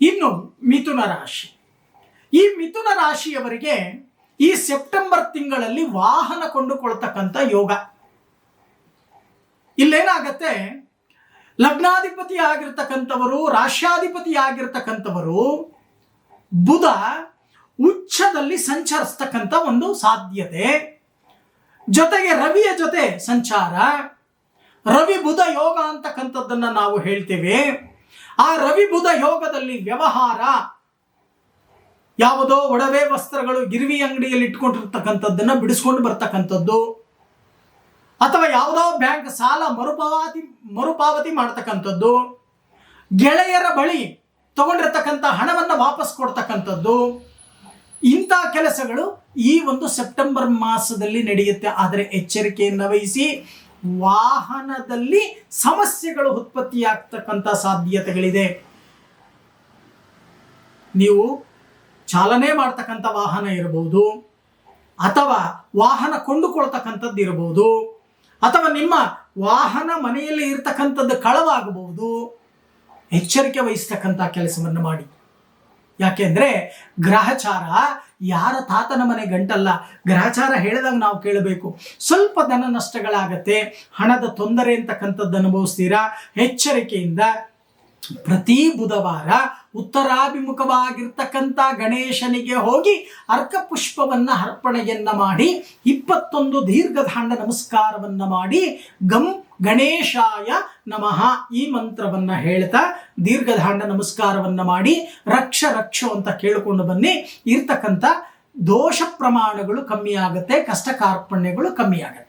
ಇನ್ನು ಮಿಥುನ ರಾಶಿ. ಈ ಮಿಥುನ ರಾಶಿಯವರಿಗೆ ಈ ಸೆಪ್ಟೆಂಬರ್ ತಿಂಗಳಲ್ಲಿ ವಾಹನ ಕೊಂಡುಕೊಳ್ತಕ್ಕಂಥ ಯೋಗ. ಇಲ್ಲೇನಾಗತ್ತೆ? ಲಗ್ನಾಧಿಪತಿ ಆಗಿರ್ತಕ್ಕಂಥವರು, ರಾಶ್ಯಾಧಿಪತಿ ಆಗಿರ್ತಕ್ಕಂಥವರು ಬುಧ ಉಚ್ಚದಲ್ಲಿ ಸಂಚರಿಸ್ತಕ್ಕಂಥ ಒಂದು ಸಾಧ್ಯತೆ. ಜೊತೆಗೆ ರವಿಯ ಜೊತೆ ಸಂಚಾರ. ರವಿ ಬುಧ ಯೋಗ ಅಂತಕ್ಕಂಥದ್ದನ್ನು ನಾವು ಹೇಳ್ತೇವೆ. ಆ ರವಿ ಬುಧ ಯೋಗದಲ್ಲಿ ವ್ಯವಹಾರ ಯಾವುದೋ ಒಡವೆ ವಸ್ತ್ರಗಳು ಗಿರ್ವಿ ಅಂಗಡಿಯಲ್ಲಿ ಇಟ್ಕೊಂಡಿರ್ತಕ್ಕಂಥದ್ದನ್ನ ಬಿಡಿಸ್ಕೊಂಡು ಬರ್ತಕ್ಕಂಥದ್ದು ಅಥವಾ ಯಾವುದೋ ಬ್ಯಾಂಕ್ ಸಾಲ ಮರುಪಾವತಿ ಮರುಪಾವತಿ ಮಾಡ್ತಕ್ಕಂಥದ್ದು, ಗೆಳೆಯರ ಬಳಿ ತಗೊಂಡಿರ್ತಕ್ಕಂಥ ಹಣವನ್ನು ವಾಪಸ್ ಕೊಡ್ತಕ್ಕಂಥದ್ದು, ಇಂಥ ಕೆಲಸಗಳು ಈ ಒಂದು ಸೆಪ್ಟೆಂಬರ್ ಮಾಸದಲ್ಲಿ ನಡೆಯುತ್ತೆ. ಆದರೆ ಎಚ್ಚರಿಕೆಯನ್ನು ವಹಿಸಿ ವಾಹನದಲ್ಲಿ ಸಮಸ್ಯೆಗಳು ಉತ್ಪತ್ತಿಯಾಗ್ತಕ್ಕಂಥ ಸಾಧ್ಯತೆಗಳಿದೆ. ನೀವು ಚಾಲನೆ ಮಾಡ್ತಕ್ಕಂಥ ವಾಹನ ಇರಬಹುದು, ಅಥವಾ ವಾಹನ ಕೊಂಡುಕೊಳ್ತಕ್ಕಂಥದ್ದು ಇರಬಹುದು, ಅಥವಾ ನಿಮ್ಮ ವಾಹನ ಮನೆಯಲ್ಲಿ ಇರತಕ್ಕಂಥದ್ದು ಕಳವಾಗಬಹುದು, ಎಚ್ಚರಿಕೆ ವಹಿಸ್ತಕ್ಕಂಥ ಕೆಲಸವನ್ನು ಮಾಡಿ. ಯಾಕೆಂದ್ರೆ ಗ್ರಹಚಾರ ಯಾರ ತಾತನ ಮನೆ ಗಂಟಲ್ಲ? ಗ್ರಹಚಾರ ಹೇಳಿದಾಗ ನಾವು ಕೇಳಬೇಕು. ಸ್ವಲ್ಪ ಧನ ನಷ್ಟಗಳಾಗತ್ತೆ, ಹಣದ ತೊಂದರೆ ಅಂತಕ್ಕಂಥದ್ದು ಅನುಭವಿಸ್ತೀರಾ? ಎಚ್ಚರಿಕೆಯಿಂದ ಪ್ರತಿ ಬುಧವಾರ ಉತ್ತರಾಭಿಮುಖವಾಗಿರ್ತಕ್ಕಂಥ ಗಣೇಶನಿಗೆ ಹೋಗಿ ಅರ್ಕಪುಷ್ಪವನ್ನ ಅರ್ಪಣೆಯನ್ನು ಮಾಡಿ, ಇಪ್ಪತ್ತೊಂದು ದೀರ್ಘದಾಂಡ ನಮಸ್ಕಾರವನ್ನು ಮಾಡಿ ಗಂ ಗಣೇಶಾಯ ನಮಃ ಈ ಮಂತ್ರವನ್ನ ಹೇಳ್ತಾ ದೀರ್ಘದಾಂಡ ನಮಸ್ಕಾರವನ್ನ ಮಾಡಿ ರಕ್ಷ ರಕ್ಷ ಅಂತ ಕೇಳಿಕೊಂಡು ಬನ್ನಿ. ಇರ್ತಕ್ಕಂಥ ದೋಷ ಪ್ರಮಾಣಗಳು ಕಮ್ಮಿ ಆಗುತ್ತೆ ಕಷ್ಟ ಕಾರ್ಪಣ್ಯಗಳು ಕಮ್ಮಿ ಆಗುತ್ತೆ.